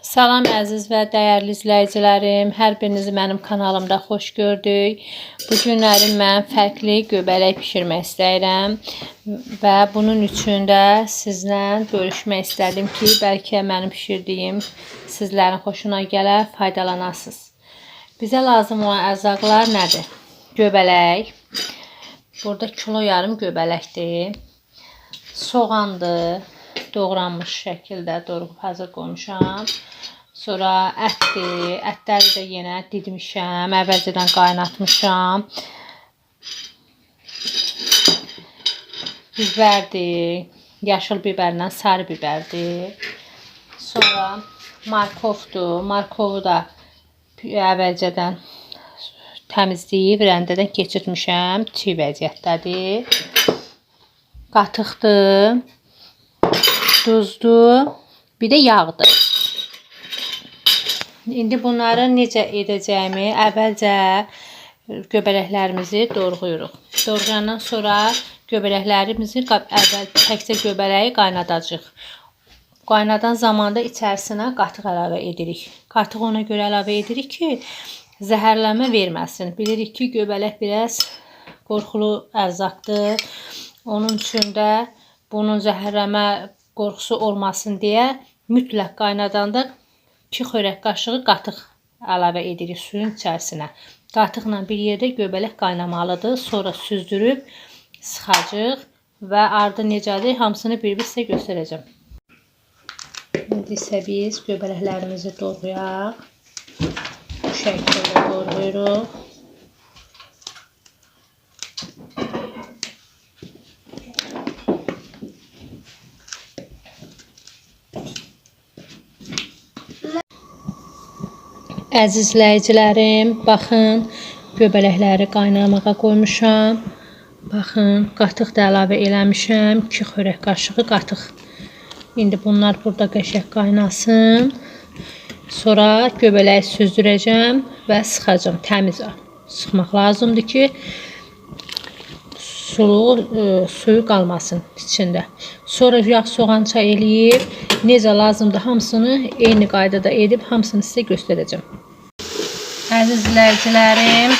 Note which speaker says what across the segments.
Speaker 1: Salam əziz və dəyərli izləyicilərim. Hər birinizi mənim kanalımda xoş gördük. Bu günləri mən fərqli göbələk bişirmək istəyirəm və bunun üçün də sizlə bölüşmək istədim ki, bəlkə mənim bişirdiyim sizlərin xoşuna gələr, faydalanasınız. Bizə lazım olan ərzaqlar nədir? Göbələk. Burada kilo yarım göbələkdir. Soğandır. Doğranmış şəkildə doğrayıb hazır qoymuşam. Sonra ətdir. Ətləri də yenə didmişəm. Əvvəlcədən qaynatmışam. Bibərdir. Yaşıl bibərlə sarı bibərdir. Sonra markovdur. Markovu da əvvəlcədən təmizləyib rəndədən keçirtmişəm. Çiy vəziyyətdədir. Qatıqdır. Duzdur. Bir də yağdır. İndi bunları necə edəcəyimi əvvəlcə göbələklərimizi doğrayırıq. Doğrayandan sonra göbələklərimizi əvvəl təkcə göbələyi qaynadacağıq. Qaynadan zamanda içərisinə qatıq əlavə edirik. Qatıq ona görə əlavə edirik ki, zəhərlənmə verməsin. Bilirik ki, göbələk biraz qorxulu ərzaqdır. Onun üçün də bunun zəhərlənmə qorxusu olmasın deyə mütləq qaynadanda 2 xörək qaşığı qatıq əlavə edirik suyun içərisinə. Qatıqla bir yerdə göbələk qaynamalıdır. Sonra süzdürüb sıxacağıq və ardı necədir hamısını bir-bir sizə göstərəcəm. İndi isə biz göbələklərimizi doğrayaq. Bu şəkildə doğrayırıq. Əziz izləyicilərim, baxın, göbələkləri qaynamağa qoymuşam. Baxın, qatıq da əlavə eləmişəm. 2 xörək qaşığı qatıq. İndi bunlar burada qəşəng qaynasın. Sonra göbələyi süzdürəcəm və sıxacağam təmiz. Sıxmaq lazımdır ki, sulu, e, suyu qalmasın içində. Sonra yağ soğan çay eləyib, necə lazımdır hamısını eyni qaydada edib hamısını sizə göstərəcəm. Əziz izləyicilərim,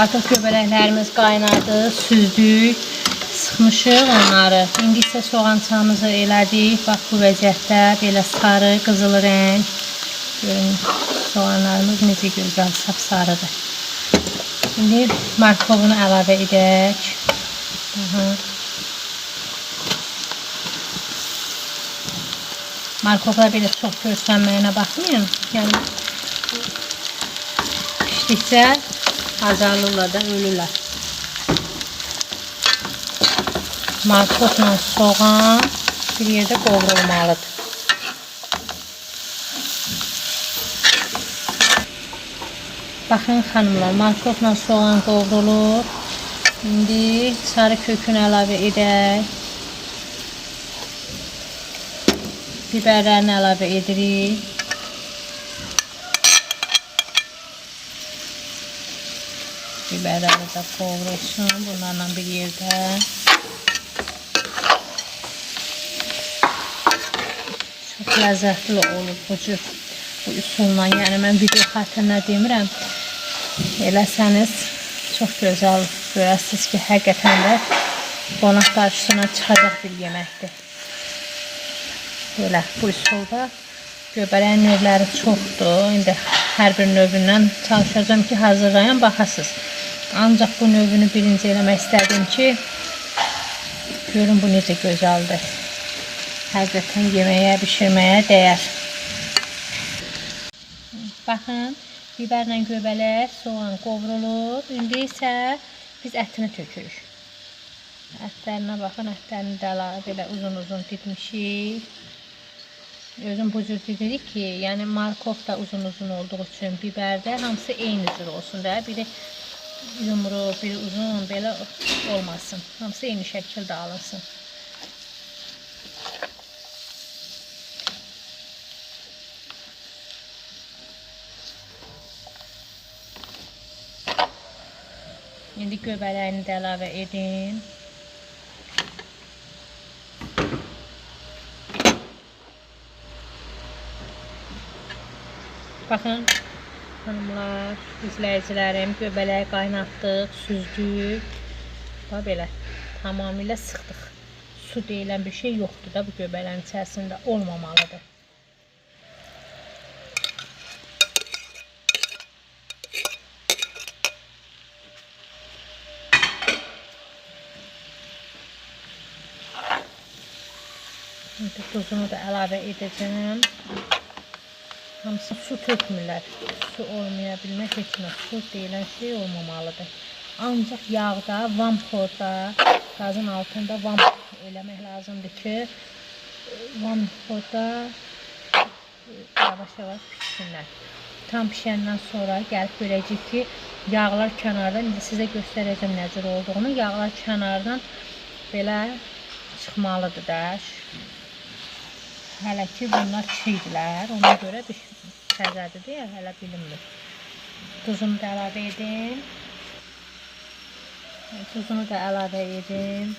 Speaker 1: artıq göbələklərimiz qaynadı, süzdük, sıxmışıq onları. İndi isə soğan çayımızı elədik. Bax bu vəziyyətdə belə sarı, qızıl rəng. Görün, soğanlarımız necə gözəl sapsarıdır. İndi markovunu əlavə edək. Aha. Markovlar belə çox görsənməyinə baxmayın. Yəni pişdikcə azalırlar da ölürlər. Markovla soğan bir yerdə qovrulmalıdır. Baxın xanımlar, markovla soğan qovrulur. İndi sarı kökünü əlavə edək. Biberlərini əlavə edirik. Biberləri də qovrulsun bunlarla bir yerdə. Çox ləzzətli olur bu cür bu üsulla. Yəni mən video xatirinə demirəm. Eləsəniz çox gözəl görəsiniz ki, həqiqətən də qonaq qarşısına çıxacaq bir yeməkdir. Belə bu üsulda göbələyin növləri çoxdur. İndi hər bir növündən çalışacağım ki, hazırlayam baxasınız. Ancaq bu növünü birinci eləmək istədim ki, görün bu necə gözəldir. Həqiqətən yeməyə, bişirməyə dəyər. Baxın, biberlə göbələk, soğan qovrulub. İndi isə biz ətini tökürük. Ətlərinə baxın, ətlərini də belə uzun-uzun didmişik. Özüm bu cür didirik ki, yəni markov da uzun-uzun olduğu üçün bibərdə hamısı eyni cür olsun da. Biri yumru, biri uzun belə olmasın. Hamısı eyni şəkildə alınsın. İndi göbələyini də əlavə edin. Baxın, hanımlar, izləyicilərim, göbələyi qaynatdıq, süzdük. Bax belə, tamamilə sıxdıq. Su deyilən bir şey yoxdur da bu göbələyin içərisində olmamalıdır. İndi tuzunu da əlavə edəcəm. Hamısı su tökmürlər. Su olmaya bilmək heç nə. Su deyilən şey olmamalıdır. Ancaq yağda, vamporda, qazın altında vam eləmək lazımdır ki, vamporda yavaş-yavaş pişsinlər. Tam pişəndən sonra gəlib görəcək ki, yağlar kənardan, indi sizə göstərəcəm nə olduğunu. Yağlar kənardan belə çıxmalıdır da. Hələ ki bunlar çiydilər. Ona görə təzədir deyə hələ bilinmir. Tuzunu da əlavə edim. Tuzunu da əlavə edim.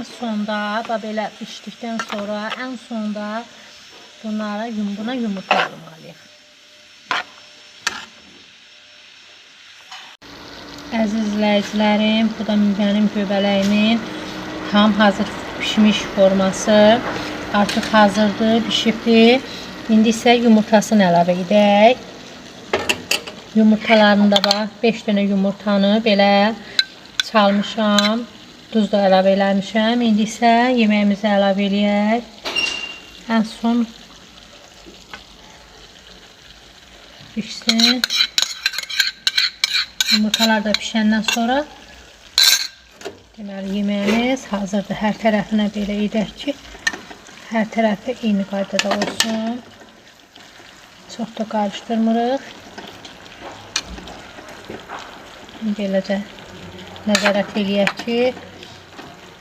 Speaker 1: En sonda bax belə pişdikdən sonra en sonda bunlara buna yumurta vurmalıyıq. Əziz izləyicilərim, bu da mənim göbələyimin tam hazır pişmiş forması. Artıq hazırdır, pişibdir. İndi isə yumurtasını əlavə edək. Yumurtalarını da bax 5 dənə yumurtanı belə çalmışam. Duz da əlavə eləmişəm. İndi isə yeməyimizi əlavə eləyək. Ən son pişsin. Yumurtalar da pişəndən sonra deməli yeməyimiz hazırdır. Hər tərəfinə belə edək ki, hər tərəfi eyni qaydada olsun. Çox da qarışdırmırıq. Beləcə nəzarət eləyək ki,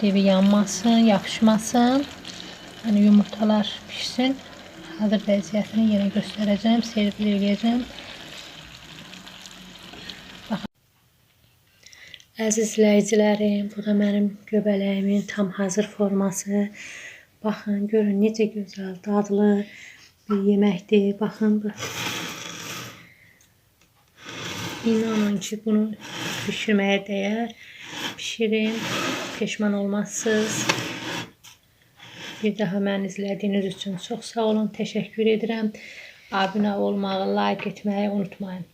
Speaker 1: dibi yanmasın, yapışmasın. Yəni yumurtalar pişsin. Hazır vəziyyətini yenə göstərəcəm, servis eləyəcəm. Əziz izləyicilərim, bu da mənim göbələyimin tam hazır forması. Baxın, görün necə gözəl, dadlı bir yeməkdir. Baxın bu. İnanın ki, bunu bişirməyə dəyər. Pişirin, peşman olmazsınız. Bir daha məni izlədiyiniz üçün çox sağ olun, təşəkkür edirəm. Abunə olmağı, like etməyi unutmayın.